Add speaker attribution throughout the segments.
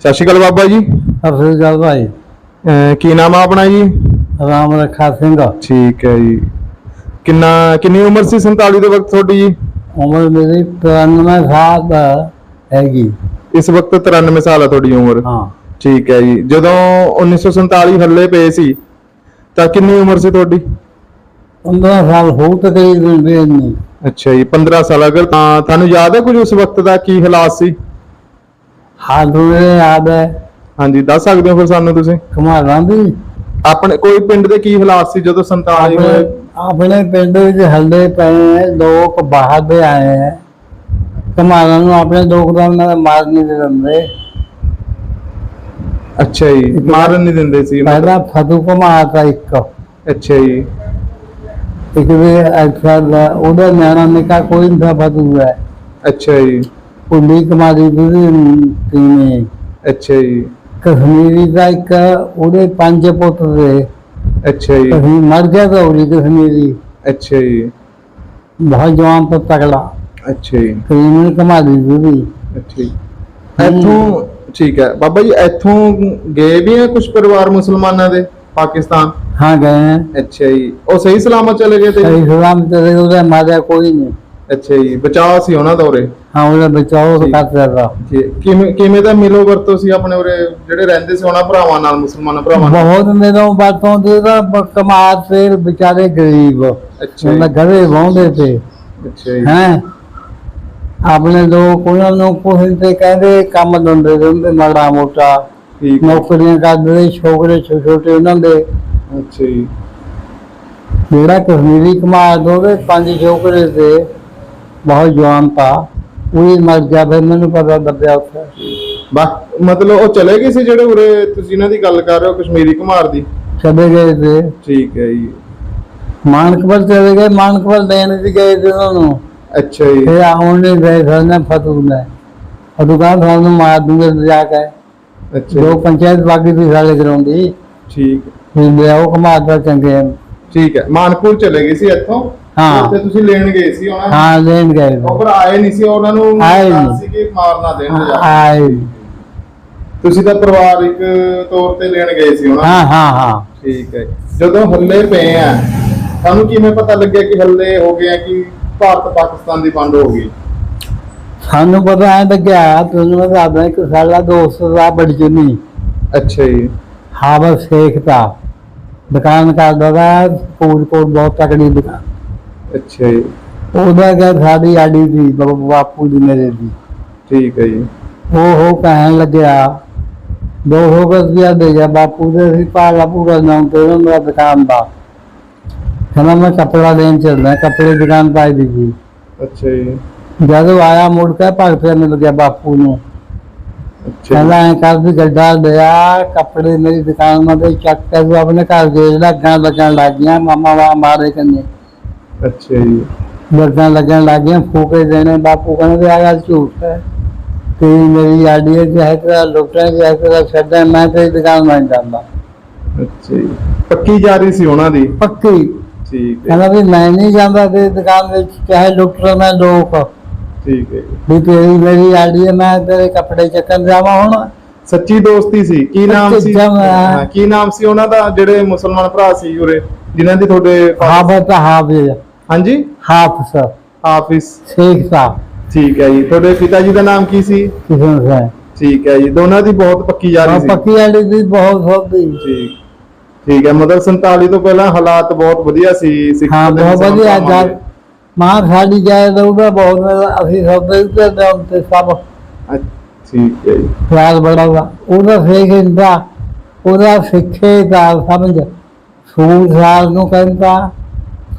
Speaker 1: ਸਤਿ ਸ਼੍ਰੀ ਅਕਾਲ ਬਾਬਾ ਜੀ।
Speaker 2: ਅਸਲ ਗੱਲ ਭਾਈ।
Speaker 1: ਅਹ ਕੀ ਨਾਮ ਆ ਆਪਣਾ ਜੀ?
Speaker 2: ਰਾਮ ਰਖਾ ਸਿੰਘ।
Speaker 1: ਠੀਕ ਹੈ ਜੀ। ਕਿੰਨਾ ਕਿੰਨੀ ਉਮਰ ਸੀ 47 ਦੇ ਵਕਤ ਤੁਹਾਡੀ ਜੀ?
Speaker 2: ਉਮਰ ਮੇਰੀ 93 ਸਾਲ ਹੈਗੀ।
Speaker 1: ਇਸ ਵਕਤ 93 ਸਾਲ ਆ ਤੁਹਾਡੀ ਉਮਰ।
Speaker 2: ਹਾਂ।
Speaker 1: ਠੀਕ ਹੈ ਜੀ। ਜਦੋਂ 1947 ਹੱਲੇ ਪਏ ਸੀ ਤਾਂ ਕਿੰਨੀ ਉਮਰ ਸੀ ਤੁਹਾਡੀ?
Speaker 2: 15 ਸਾਲ ਹੋ ਵੀ ਨਹੀਂ
Speaker 1: ਅੱਛਾ ਜੀ 15 ਸਾਲ। ਅਗਰ ਤਾਂ ਤੁਹਾਨੂੰ ਯਾਦ ਹੈ ਕੁਝ ਉਸ ਵਕਤ ਦਾ ਕੀ ਹਾਲਾਤ ਸੀ?
Speaker 2: ਹੋਏ ਯਾਦ ਹੈ।
Speaker 1: ਹਾਂਜੀ ਦੱਸ ਸਕਦੇ ਹੋ ਫਿਰ ਸਾਨੂੰ ਤੁਸੀਂ?
Speaker 2: ਕਮਾਲਾਂ ਦੀ
Speaker 1: ਆਪਣੇ ਕੋਈ ਪਿੰਡ ਦੇ ਕੀ ਹਾਲਾਤ ਸੀ ਜਦੋਂ 47
Speaker 2: ਆਪਣੇ
Speaker 1: ਹੋਏ?
Speaker 2: ਆਪਣੇ ਪਿੰਡ ਵਿੱਚ ਹੱਲੇ ਪਏ ਲੋਕ ਬਾਹਰ ਦੇ ਆਏ ਹੈ। ਕਮਾਲਾਂ ਨੂੰ ਆਪਣੇ ਲੋਕ ਦਾ ਉਹਨਾਂ ਦਾ ਮਾਰ ਨਹੀਂ ਦਿੰਦੇ।
Speaker 1: ਅੱਛਾ ਜੀ ਮਾਰਨ ਨਹੀਂ ਦਿੰਦੇ ਸੀ।
Speaker 2: ਪਹਿਲਾਂ ਫਤੂ ਕਮਾਲ ਦਾ ਇੱਕ।
Speaker 1: ਅੱਛਾ ਜੀ।
Speaker 2: ਇੱਕ ਵੀ ਉਹਦਾ ਨਿਆਣਾ ਨਿਕਾ ਕੋਈ ਨਹੀਂ ਫਤੂ ਹੈ।
Speaker 1: ਅੱਛਾ ਜੀ।
Speaker 2: ਕੁੰਡੀ ਕਮਾਲੀ ਦੀ ਤੀਨੇ
Speaker 1: ਅੱਛਾ ਜੀ।
Speaker 2: ਕਸ਼ਮੀਰੀ ਦਾ ਇੱਕ ਉਹਦੇ ਪੰਜ ਪੁੱਤ ਦੇ।
Speaker 1: ਅੱਛਾ ਜੀ।
Speaker 2: ਕਸ਼ਮੀਰ ਮਰ ਗਿਆ ਤਾਂ ਉਹਦੀ ਕਸ਼ਮੀਰੀ।
Speaker 1: ਅੱਛਾ ਜੀ।
Speaker 2: ਬਹੁਤ ਜਵਾਨ ਤੋਂ ਤਕੜਾ
Speaker 1: ਅੱਛਾ ਜੀ।
Speaker 2: ਕਰੀਮਨ ਕਮਾਲੀ ਦੀ
Speaker 1: ਅੱਛਾ ਜੀ। ਇੱਥੋਂ ਠੀਕ ਹੈ। ਬਾਬਾ ਜੀ ਇੱਥੋਂ ਗਏ ਵੀ ਆ ਕੁਝ ਪਰਿਵਾਰ ਮੁਸਲਮਾਨਾਂ ਦੇ? ਪਾਕਿਸਤਾਨ?
Speaker 2: ਹਾਂ ਗਏ
Speaker 1: ਅੱਛਾ ਜੀ। ਉਹ ਸਹੀ ਸਲਾਮਤ ਚਲੇ ਗਏ ਤੇ?
Speaker 2: ਸਹੀ ਸਲਾਮ ਤੇ ਉਹਦਾ ਮਾਰਿਆ ਕੋਈ ਨਹੀਂ।
Speaker 1: ਅੱਛਾ ਜੀ ਬਚਾਅ ਸੀ ਉਹਨਾਂ ਦਾ ਉਰੇ?
Speaker 2: ਹਾਂ ਉਹਦਾ ਬਚਾਓ
Speaker 1: ਠੀਕ।
Speaker 2: ਕਰਦਾ ਦਾ
Speaker 1: ਜੀ, ਕਿਵੇਂ ਕਿਵੇਂ ਦਾ ਮਿਲੋ ਵਰਤੋ ਸੀ ਆਪਣੇ ਉਰੇ? ਜਿਹੜੇ ਰਹਿੰਦੇ ਸੀ ਉਹਨਾਂ ਭਰਾਵਾਂ ਨਾਲ ਮੁਸਲਮਾਨ ਭਰਾਵਾਂ ਨਾਲ?
Speaker 2: ਬਹੁਤ ਮੇਰੋਂ ਬਾਤੋਂ ਦੇ ਦਾ ਕਮਾਲ ਤੇ ਵਿਚਾਰੇ ਗਰੀਬ।
Speaker 1: ਅੱਛਾ
Speaker 2: ਉਹਨਾਂ
Speaker 1: ਜੀ
Speaker 2: ਘਰੇ ਵਾਉਂਦੇ ਤੇ।
Speaker 1: ਅੱਛਾ ਜੀ।
Speaker 2: ਹੈ? ਆਪਣੇ ਲੋਕ ਉਹਨਾਂ ਨੂੰ ਕੋਈ ਤੇ ਕਹਿੰਦੇ ਕੰਮ ਦਿੰਦੇ ਰਹਿੰਦੇ ਮਾੜਾ ਮੋਟਾ।
Speaker 1: ਠੀਕ। ਹੈ।
Speaker 2: ਨੌਕਰੀਆਂ ਕਰਦੇ ਸੀ, ਛੋਕਰੇ ਛੋਟੇ ਛੋਟੇ ਉਹਨਾਂ ਦੇ।
Speaker 1: ਅੱਛਾ ਜੀ।
Speaker 2: ਜਿਹੜਾ ਕਸ਼ਮੀਰੀ ਕਮਾਲ ਉਹਦੇ ਪੰਜ ਛੋਕਰੇ ਤੇ। ਬਹੁਤ ਜਵਾਨ ਤਾ ਉਹ ਮਰ ਗਿਆ ਫਿਰ ਮੈਨੂੰ ਪਤਾ ਦੱਬਿਆ ਉੱਥੇ।
Speaker 1: ਬਾ- ਮਤਲਬ ਉਹ ਚਲੇ ਗਏ ਸੀ ਜਿਹੜੇ ਉਰੇ? ਤੁਸੀਂ ਇਹਨਾਂ ਦੀ ਗੱਲ ਕਰ ਰਹੇ ਹੋ ਕਸ਼ਮੀਰੀ ਕੁਮਾਰ ਦੀ?
Speaker 2: ਚਲੇ ਗਏ ਤੇ
Speaker 1: ਠੀਕ ਹੈ ਜੀ।
Speaker 2: ਮਾਨਕਪੁਰ ਚਲੇ ਗਏ ਮਾਨਕਪੁਰ ਦੇਣ ਵੀ ਗਏ ਤੇ ਉਹਨਾਂ ਨੂੰ।
Speaker 1: ਅੱਛਾ ਜੀ।
Speaker 2: ਫਿਰ ਆਉਣ ਨਹੀਂ ਗਏ ਸਰਨੇ ਫਤੂ ਨੇ ਫਤੂ ਕਹਿੰਦਾ ਸਾਨੂੰ ਮਾਰ ਦੂੰਗੇ ਜਾ ਕੇ।
Speaker 1: ਅੱਛਾ
Speaker 2: ਜੋ।
Speaker 1: ਜੀ,
Speaker 2: ਪੰਚਾਇਤ ਬਾਕੀ ਦੀ ਸਾਲੇ ਕਰਾਉਂਦੀ।
Speaker 1: ਠੀਕ।
Speaker 2: ਫਿਰ ਲਿਆਓ ਕਮਾਲ ਦਾ ਚੰਗੇ।
Speaker 1: ਠੀਕ ਹੈ। ਮਾਨਪੁਰ ਚਲੇ ਗਏ ਸੀ ਇੱਥੋਂ?
Speaker 2: ਹਾਂ।
Speaker 1: ਉੱਥੇ ਤੁਸੀਂ ਲੈਣ ਗਏ ਸੀ ਉਹਨਾਂ ਨੂੰ?
Speaker 2: ਹਾਂ ਲੈਣ ਗਏ
Speaker 1: ਉਹ ਪਰ ਆਏ ਨਹੀਂ ਸੀ ਉਹਨਾਂ ਨੂੰ
Speaker 2: ਆਏ
Speaker 1: ਡਰ
Speaker 2: ਨਹੀਂ।
Speaker 1: ਸੀ ਕਿ ਮਾਰ ਨਾ ਦੇਣ ਜਾ।
Speaker 2: ਆਏ
Speaker 1: ਤੁਸੀਂ ਤਾਂ ਪਰਿਵਾਰਿਕ ਤੌਰ ਤੇ ਲੈਣ ਗਏ ਸੀ ਉਹਨਾਂ
Speaker 2: ਹਾਂ
Speaker 1: ਨੂੰ?
Speaker 2: ਹਾਂ ਹਾਂ
Speaker 1: ਠੀਕ ਹੈ। ਜਦੋਂ ਹੱਲੇ ਪਏ ਆ ਤੁਹਾਨੂੰ ਕਿਵੇਂ ਪਤਾ ਲੱਗਿਆ ਕਿ ਹੱਲੇ ਹੋ ਗਏ ਆ ਕਿ ਭਾਰਤ ਪਾਕਿਸਤਾਨ ਦੀ ਵੰਡ ਹੋ ਗਈ?
Speaker 2: ਸਾਨੂੰ ਪਤਾ ਐ ਲੱਗਿਆ ਤੁਹਾਨੂੰ ਮੈਂ ਦੱਸਦਾ ਇੱਕ ਸਾਡਾ ਦੋਸਤ ਦਾ ਬੜੀ ਚੁੰਨੀ।
Speaker 1: ਅੱਛਾ ਜੀ।
Speaker 2: ਹਾਵਰ ਸ਼ੇਖ ਦਾ। ਦੁਕਾਨ ਕਰਦਾ ਦਾ ਫੂਡ ਕੋਟ ਬਹੁਤ ਤਕੜੀ ਦੁਕਾਨ।
Speaker 1: ਅੱਛਾ ਜੀ।
Speaker 2: ਉਹਦਾ ਘਰ ਸਾਡੀ ਸੀ ਬਾਬਾ ਬਾਪੂ ਦੀ ਮੇਰੇ ਦੀ।
Speaker 1: ਠੀਕ ਹੈ ਜੀ।
Speaker 2: ਉਹ ਉਹ ਕਹਿਣ ਲੱਗਿਆ ਦੋ ਸੌ ਰੁਪਇਆ ਦੇ ਗਿਆ ਬਾਪੂ ਦੇ ਸੀ ਪਾਲਾ ਪੂਰਾ ਨਾਮ ਤੇ ਉਹਨਾਂ ਦਾ ਦੁਕਾਨ ਦਾ। ਕਹਿੰਦਾ ਮੈਂ ਕੱਪੜਾ ਲੈਣ ਚੱਲਦਾ ਕੱਪੜੇ ਦੀ ਦੁਕਾਨ ਪਾਈ ਦੀ ਸੀ।
Speaker 1: ਅੱਛਾ ਜੀ।
Speaker 2: ਜਦੋਂ ਆਇਆ ਮੁੜ ਕੇ ਭਗਤ ਮਿਲ ਗਿਆ ਬਾਪੂ ਨੂੰ।
Speaker 1: ਅੱਛਾ
Speaker 2: ਕਹਿੰਦਾ ਐ ਕਰ ਵੀ ਗੱਡਾ ਲਿਆ ਕੱਪੜੇ ਮੇਰੀ ਦੁਕਾਨ ਮਾ ਚੱਕ ਕੇ ਤੂੰ ਆਪਣੇ ਘਰ ਦੇ ਲੱਗਾਂ ਲੱਗਣ ਲੱਗ ਗਿਆ ਮਾਮਾ ਵਾ ਮਾਰੇ ਕੰਨੇ।
Speaker 1: ਅੱਛਾ ਜੀ।
Speaker 2: ਲੱਗਾਂ ਲੱਗਣ ਲੱਗ ਗਿਆ ਫੂਕੇ ਦੇਣੇ ਬਾਪੂ ਕਹਿੰਦੇ ਆ ਗੱਲ ਝੂਠ ਹੈ। ਤੇ ਮੇਰੀ ਆਡੀਓ ਚ ਹੈ ਤੇਰਾ ਲੁੱਟਾਂ ਚ ਹੈ ਤੇਰਾ ਛੱਡਾਂ ਮੈਂ ਤੇਰੀ ਦੁਕਾਨ ਮੈਂ ਜਾਂਦਾ।
Speaker 1: ਅੱਛਾ ਜੀ। ਪੱਕੀ ਜਾ ਰਹੀ ਸੀ ਉਹਨਾਂ ਦੀ?
Speaker 2: ਪੱਕੀ।
Speaker 1: ਠੀਕ ਹੈ।
Speaker 2: ਕਹਿੰਦਾ ਵੀ ਮੈਂ ਨਹੀਂ ਜਾਂਦਾ ਤੇ ਦੁਕਾਨ ਵਿੱਚ ਚਾਹੇ ਰਹੇ ਮੈਂ ਲੋਕ।
Speaker 1: ਠੀਕ ਹੈ ਜੀ।
Speaker 2: ਵੀ ਤੇਰੀ ਮੇਰੀ ਆਡੀਓ ਮੈਂ ਤੇਰੇ ਕੱਪੜੇ ਚੱਕਣ ਜਾਵਾਂ ਹੁਣ।
Speaker 1: ਸੱਚੀ ਦੋਸਤੀ ਸੀ? ਕੀ ਨਾਮ ਸੀ? ਹਾਂ, ਕੀ ਨਾਮ ਸੀ ਉਹਨਾਂ ਦਾ ਜਿਹੜੇ ਮੁਸਲਮਾਨ ਭਰਾ ਸੀ ਉਰੇ ਜਿਨ੍ਹਾਂ ਦੀ ਤੁਹਾਡੇ
Speaker 2: ਹਾਫਤ ਹਾਫਿਜ਼
Speaker 1: ਹਾਂਜੀ?
Speaker 2: ਹਾਫਸ
Speaker 1: ਹਾਫਿਜ਼
Speaker 2: ਸ਼ੇਖ ਸਾਹਿਬ
Speaker 1: ਠੀਕ ਹੈ ਜੀ। ਤੁਹਾਡੇ ਪਿਤਾ ਜੀ ਦਾ ਨਾਮ ਕੀ ਸੀ?
Speaker 2: ਕਿਸਨ ਸਿੰਘ
Speaker 1: ਠੀਕ ਹੈ ਜੀ। ਦੋਨਾਂ ਦੀ ਬਹੁਤ ਪੱਕੀ ਯਾਰੀ ਸੀ।
Speaker 2: ਪੱਕੀ ਵਾਲੀ ਦੀ ਬਹੁਤ ਸੋਧੀ
Speaker 1: ਠੀਕ। ਠੀਕ ਹੈ। ਮਤਲਬ 47 ਤੋਂ ਪਹਿਲਾਂ ਹਾਲਾਤ ਬਹੁਤ ਵਧੀਆ ਸੀ ਸਿੱਖ
Speaker 2: ਹਾਂ
Speaker 1: ਦੇ
Speaker 2: ਬਹੁਤ ਵਧੀਆ।
Speaker 1: ਭਰਾਵਾਂ
Speaker 2: ਜਾ ਮਾਂ ਸਾਡੀ ਦਊਗਾ ਬਹੁਤ ਅਸੀਂ ਸਭ ਦੇ ਉੱਤੇ ਦੇ ਉੱਤੇ ਸਭ
Speaker 1: ਦੇ। ਅੱਛਾ, ਠੀਕ ਹੈ ਜੀ।
Speaker 2: ਖਿਆਲ ਬੜਾ ਵਾ ਉਹਦਾ ਸਿੱਖ ਇੰਦਾ ਉਹਦਾ ਸਿੱਖੇ ਦਾ ਸਮਝ। ਸੂਰ ਸਾਲ ਨੂੰ ਕਹਿੰਦਾ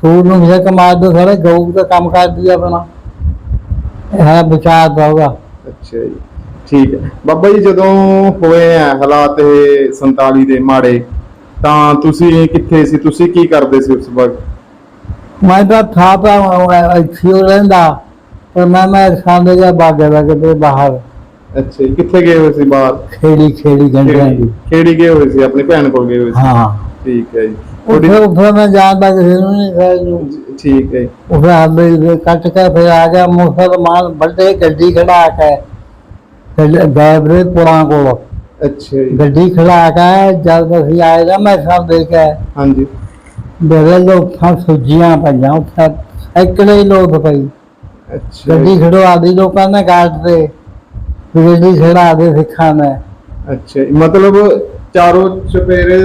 Speaker 2: ਸੂਰ ਨੂੰ ਵੀ ਕਮਾ ਦੋ ਸਾਰੇ ਗਊ ਦਾ ਕੰਮ ਕਰਦੀ ਆ ਆਪਣਾ। ਇਹ ਹੈ ਵਿਚਾਰ ਦਊਗਾ
Speaker 1: ਅੱਛਾ ਜੀ ਠੀਕ ਹੈ। ਬਾਬਾ ਜੀ ਜਦੋਂ ਹੋਏ ਆ ਹਾਲਾਤ ਇਹ 47 ਦੇ ਮਾੜੇ ਤਾਂ ਤੁਸੀਂ ਕਿੱਥੇ ਸੀ? ਤੁਸੀਂ ਕੀ ਕਰਦੇ ਸੀ ਉਸ ਵਕਤ?
Speaker 2: ਮੈਂ ਤਾਂ ਥਾ ਤਾਂ ਇੱਥੇ ਰਹਿੰਦਾ। ਪਰ ਮੈਂ ਮੈਂ ਖਾਂਦੇ ਜਾ ਬਾਗੇ ਦਾ ਕਿਤੇ ਬਾਹਰ।
Speaker 1: ਅੱਛਾ ਜੀ ਕਿੱਥੇ ਗਏ ਹੋਏ ਸੀ ਬਾਹਰ?
Speaker 2: ਖੇੜੀ ਖੇੜੀ ਗੰਢਿਆਂ ਦੀ।
Speaker 1: ਕਿਹੜੀ ਗਏ ਹੋਏ ਸੀ ਆਪਣੀ ਭੈਣ ਕੋਲ ਗਏ ਹੋਏ ਸੀ?
Speaker 2: ਹਾਂ।
Speaker 1: ਠੀਕ ਹੈ ਜੀ।
Speaker 2: ਉੱਥੇ
Speaker 1: ਤੁਹਾਡੀ-
Speaker 2: ਉੱਥੇ ਮੈਂ ਜਾਣਦਾ ਕਿਸੇ ਨੂੰ ਨਹੀਂ ਸਾਇਦ ਨੂੰ
Speaker 1: ਠੀਕ ਹੈ ਜੀ।
Speaker 2: ਉਹ ਹੱਲੇ ਕੱਟ ਕੇ ਫਿਰ ਆ ਗਿਆ ਮੁਸਲਮਾਨ ਵੱਡੇ ਗੱਡੀ ਖੜਾ ਕੇ ਤੇ ਗਾਇਬ ਰੇ ਪੁਰਾਂ ਕੋਲ।
Speaker 1: ਅੱਛਾ ਜੀ।
Speaker 2: ਗੱਡੀ ਖੜਾ ਕੇ ਜਦ ਅਸੀਂ ਆਏ ਨਾ ਮੈਂ ਸਭ ਦੇ ਕੇ
Speaker 1: ਹਾਂਜੀ।
Speaker 2: ਮੇਰੇ ਲੋਕਾਂ ਸੁੱਜੀਆਂ ਪਈਆਂ ਉੱਥੇ ਐਕੜੇ ਲੋਕ ਪਈ
Speaker 1: ਅੱਛਾ
Speaker 2: ਗੱਡੀ
Speaker 1: ਜੀ,
Speaker 2: ਖੜਵਾ ਦੀ ਲੋਕਾਂ ਨੇ ਗਾਟ ਤੇ। ਗੱਡੀ ਖੜਾ ਦੇ ਸਿੱਖਾਂ ਨੇ
Speaker 1: ਅੱਛਾ ਜੀ। ਮਤਲਬ ਚਾਰੋਂ ਚਪੇਰੇ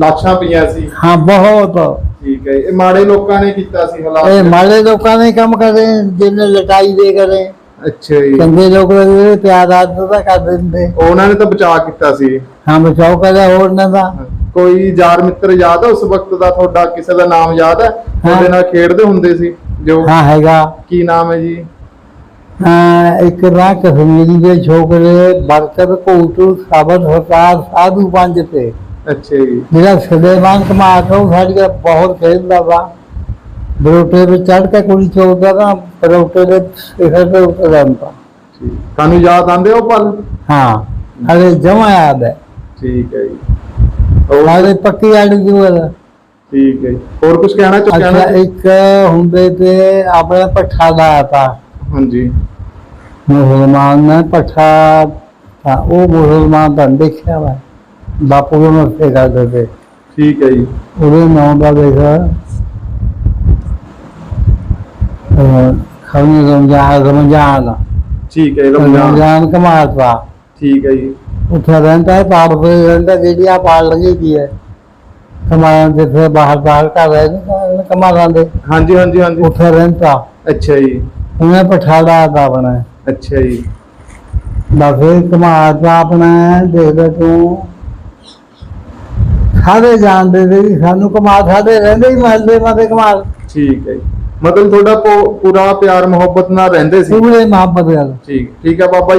Speaker 1: ਲਾਸ਼ਾਂ ਪਈਆਂ ਸੀ।
Speaker 2: ਹਾਂ ਬਹੁਤ।
Speaker 1: ਠੀਕ ਹੈ ਇਹ ਮਾੜੇ ਲੋਕਾਂ ਨੇ ਕੀਤਾ ਸੀ
Speaker 2: ਇਹ
Speaker 1: ਹਾਲਾਤ
Speaker 2: ਮਾੜੇ ਲੋਕਾਂ ਨੇ ਕੰਮ ਕਰੇ ਜਿਹਨੇ ਲਟਾਈ ਦੇ ਕਰੇ।
Speaker 1: ਅੱਛਾ ਜੀ।
Speaker 2: ਚੰਗੇ ਲੋਕ ਜਿਹੜੇ ਪਿਆਰ ਆਦਤ ਦਾ ਕਰ ਦਿੰਦੇ।
Speaker 1: ਉਹਨਾਂ ਨੇ ਤਾਂ ਬਚਾ ਕੀਤਾ ਸੀ।
Speaker 2: ਹਾਂ ਬਚਾਓ ਕਰਿਆ ਹੋਰ ਨਾ ਦਾ
Speaker 1: ਕੋਈ ਯਾਰ ਮਿੱਤਰ ਯਾਦ ਹੈ ਉਸ ਵਕਤ ਦਾ ਤੁਹਾਡਾ? ਕਿਸੇ ਦਾ ਨਾਮ ਯਾਦ ਹੈ। ਤੁਹਾਡੇ ਨਾਲ ਖੇਡਦੇ ਹੁੰਦੇ ਸੀ ਜੋ?
Speaker 2: ਹਾਂ ਹੈਗਾ।
Speaker 1: ਕੀ ਨਾਮ ਹੈ ਜੀ?
Speaker 2: ਹਾਂ ਇੱਕ ਨਾ ਕਸ਼ਮੀਰੀ ਦੇ ਛੋਕਰੇ ਬਰਕਤ ਕੋਟੂ ਸਾਬਤ ਸਰਕਾਰ ਸਾਧੂ ਪੰਜ ਤੇ।
Speaker 1: ਅੱਛਾ ਜੀ।
Speaker 2: ਜਿਹੜਾ ਸਲੇਮਾਨ ਕਮਾਲ ਤੋਂ ਸਾਡੀਆਂ ਬਹੁਤ ਖੇਡਦਾ ਵਾ। ਬਰੋਟੇ ਵਿੱਚ ਚੜ ਕੇ ਕੁੜੀ ਚੋਦਾ ਨਾ ਬਰੋਟੇ ਦੇ ਸਿਖਰ ਤੇ ਉੱਤੇ ਜਾਂਦਾ।
Speaker 1: ਠੀਕ। ਤੁਹਾਨੂੰ ਯਾਦ ਆਉਂਦੇ ਉਹ ਪਲ?
Speaker 2: ਹਾਂ ਹਲੇ ਜਮਾ ਯਾਦ ਹੈ।
Speaker 1: ਠੀਕ ਹੈ ਜੀ। ਹੋਰ?
Speaker 2: ਸਾਰੇ ਪੱਕੀ ਆੜੀ ਜੂਰ
Speaker 1: ਠੀਕ ਹੈ ਜੀ। ਹੋਰ ਕੁਝ ਕਹਿਣਾ ਚਾਹ
Speaker 2: ਅੱਛਾ
Speaker 1: ਕਹਿਣਾ
Speaker 2: ਇੱਕ ਹੁੰਦੇ ਤੇ ਆਪਣਾ ਪੱਠਾ ਲਾਇਆ ਤਾ।
Speaker 1: ਹਾਂਜੀ।
Speaker 2: ਮੁਸਲਮਾਨ ਨੇ ਪੱਠਾ ਤਾਂ ਉਹ ਮੁਸਲਮਾਨ ਤਾਂ ਦੇਖਿਆ ਵਾ। ਬਾਪੂ ਨੂੰ ਕਰਦੇ ਤੇ
Speaker 1: ਠੀਕ ਹੈ ਜੀ।
Speaker 2: ਉਹਦੇ ਨਾਂ ਦਾ ਦੇਖ। ਖਮੀ ਰਮਜ਼ਾਨ ਰਮਜ਼ਾਨ।
Speaker 1: ਠੀਕ ਹੈ ਰਮਜ਼ਾਨ।
Speaker 2: ਰਮਜ਼ਾਨ ਕਮਾਤਾ
Speaker 1: ਠੀਕ ਹੈ ਜੀ।
Speaker 2: ਉੱਥੇ ਰਹਿੰਦਾ ਹੈ ਪਾੜ ਤੇ ਰਹਿੰਦਾ ਜਿਹੜੀ ਆ ਪਾੜ ਲੱਗੀ ਦੀ ਹੈ। ਕਮਾਨ ਦੇ ਫਿਰ ਬਾਹਰ ਬਾਹਰ ਕਰ ਰਹੇ ਨੇ ਕਮਾਲਾਂ ਦੇ
Speaker 1: ਹਾਂਜੀ ਹਾਂਜੀ ਹਾਂਜੀ।
Speaker 2: ਉੱਥੇ ਰਹਿੰਦਾ।
Speaker 1: ਅੱਛਾ ਜੀ।
Speaker 2: ਉਹਨੇ ਪਠਾੜਾ ਦਾ ਬਣਾ
Speaker 1: ਅੱਛਾ ਜੀ।
Speaker 2: ਬਸ ਇਹ ਕਮਾਲ ਦਾ ਆਪਣਾ ਦੇਖਦਾ ਤੂੰ। ਸਾਰੇ ਜਾਣਦੇ ਤੇ ਵੀ ਸਾਨੂੰ ਕਮਾਲ ਸਾਡੇ ਰਹਿੰਦੇ ਹੀ ਮਹੱਲੇ ਮਾਦੇ ਕਮਾਲ
Speaker 1: ਠੀਕ ਹੈ ਜੀ। ਮਤਲਬ ਤੁਹਾਡਾ ਪੂ- ਪੂਰਾ ਪਿਆਰ ਮੁਹੱਬਤ ਨਾਲ ਰਹਿੰਦੇ ਸੀ।
Speaker 2: ਪੂਰੇ ਮੁਹੱਬਤ ਗੱਲ
Speaker 1: ਠੀਕ ਠੀਕ ਹੈ ਬਾਬਾ ਜੀ।